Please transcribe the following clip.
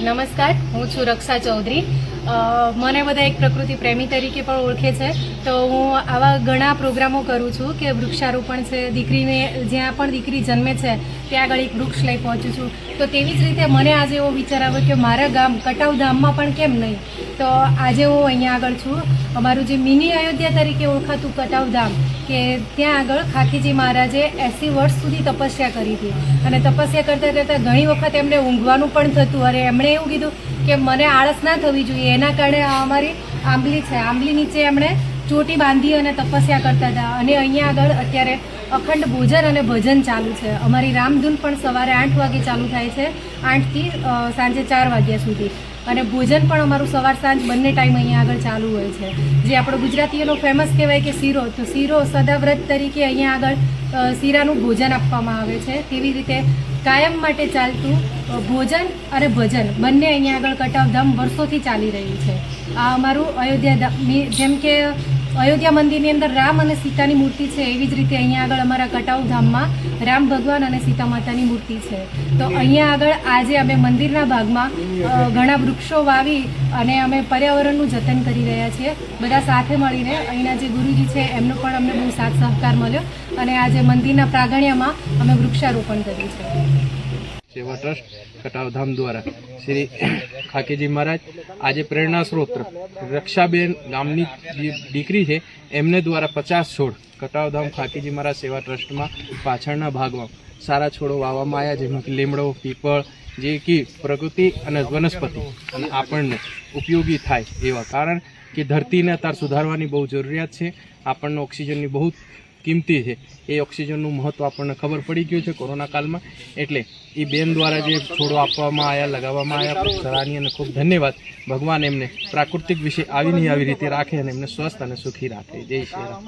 નમસ્કાર હું છું રક્ષા ચૌધરી. મને બધા એક પ્રકૃતિ પ્રેમી તરીકે પણ ઓળખે છે. તો હું આવા ઘણા પ્રોગ્રામો કરું છું કે વૃક્ષારોપણ છે, દીકરીને જ્યાં પણ દીકરી જન્મે છે, ત્યાં આગળ એક વૃક્ષ લઈ પહોંચું છું. તો તેવી જ રીતે મને આજે એવો વિચાર આવ્યો કે મારા ગામ, કટાવ ધામમાં પણ કેમ નહીં? તો આજે હું અહીંયા આગળ છું. અમારું જે મિની અયોધ્યા તરીકે ઓળખાતું કટાવ ધામ, કે ત્યાં આગળ ખાખીજી મહારાજે એસી વર્ષ સુધી તપસ્યા કરી હતી. અને તપસ્યા કરતાં કરતાં ઘણી વખત એમને ઊંઘવાનું પણ થતું. અરે એમણે એવું કીધું કે મને આળસ ના થવી જોઈએ. એના કારણે અમારી આંબલી છે. આંબલી નીચે એમણે ચોટી બાંધી અને તપસ્યા કરતા હતા. અને અહીંયા આગળ અત્યારે અખંડ ભોજન અને ભજન ચાલુ છે. અમારી રામધૂન પણ સવારે આઠ વાગે ચાલુ થાય છે. આઠથી સાંજે ચાર વાગ્યા સુધી. અને ભોજન પણ અમારું સવાર સાંજ બંને ટાઈમ અહીંયા આગળ ચાલુ હોય છે. જે આપણો ગુજરાતીઓનો ફેમસ કહેવાય કે શીરો. તો શીરો સદાવ્રત તરીકે અહીંયા આગળ શીરાનું ભોજન આપવામાં આવે છે. તેવી રીતે કાયમ માટે ચાલતું ભોજન અને ભજન બંને અહીંયા આગળ કટાવ ધામ વર્ષોથી ચાલી રહ્યું છે. આ અમારું અયોધ્યા જેમ કે અયોધ્યા મંદિરની અંદર રામ અને સીતાની મૂર્તિ છે. એવી જ રીતે અહીંયા આગળ અમારા કટાવ ધામમાં રામ ભગવાન અને સીતા માતાની મૂર્તિ છે. તો અહીંયા આગળ આજે અમે મંદિરના ભાગમાં ઘણા વૃક્ષો વાવી અને અમે પર્યાવરણનું જતન કરી રહ્યા છીએ. બધા સાથે મળીને અહીંના જે ગુરુજી છે, એમનો પણ અમને બહુ સાથ સહકાર મળ્યો અને આજે મંદિરના પ્રાગણ્યમાં અમે વૃક્ષારોપણ કર્યું છે. સેવા ટ્રસ્ટ કટાવધામ દ્વારા. શ્રી ખાકેજી મહારાજ, આજે પ્રેરણા સ્ત્રોત રક્ષાબેન ગામની જે દીકરી છે, એમને દ્વારા પચાસ છોડ કટાવધામ ખાકેજી મહારાજ સેવા ટ્રસ્ટમાં પાછળના ભાગમાં સારા છોડો વાવવામાં આવ્યા જેમાં કે લીમડો, પીપળ, જે કે પ્રકૃતિ અને વનસ્પતિ અને આપણને ઉપયોગી થાય એવા. કારણ કે ધરતીને અત્યારે સુધારવાની બહુ જરૂરિયાત છે. આપણને ઓક્સિજનની બહુ કિંમતી છે. એ ઓક્સિજનનું મહત્ત્વ આપણને ખબર પડી ગયું છે કોરોના કાળમાં. એટલે એ બેન દ્વારા જે છોડો આપવામાં આવ્યા, લગાવવામાં આવ્યા, ખૂબ સરાહનીય અને ખૂબ ધન્યવાદ. ભગવાન એમને પ્રાકૃતિક વિશે આવી નહીં આવી રીતે રાખે અને એમને સ્વસ્થ અને સુખી રાખે. જય શ્રી રામ.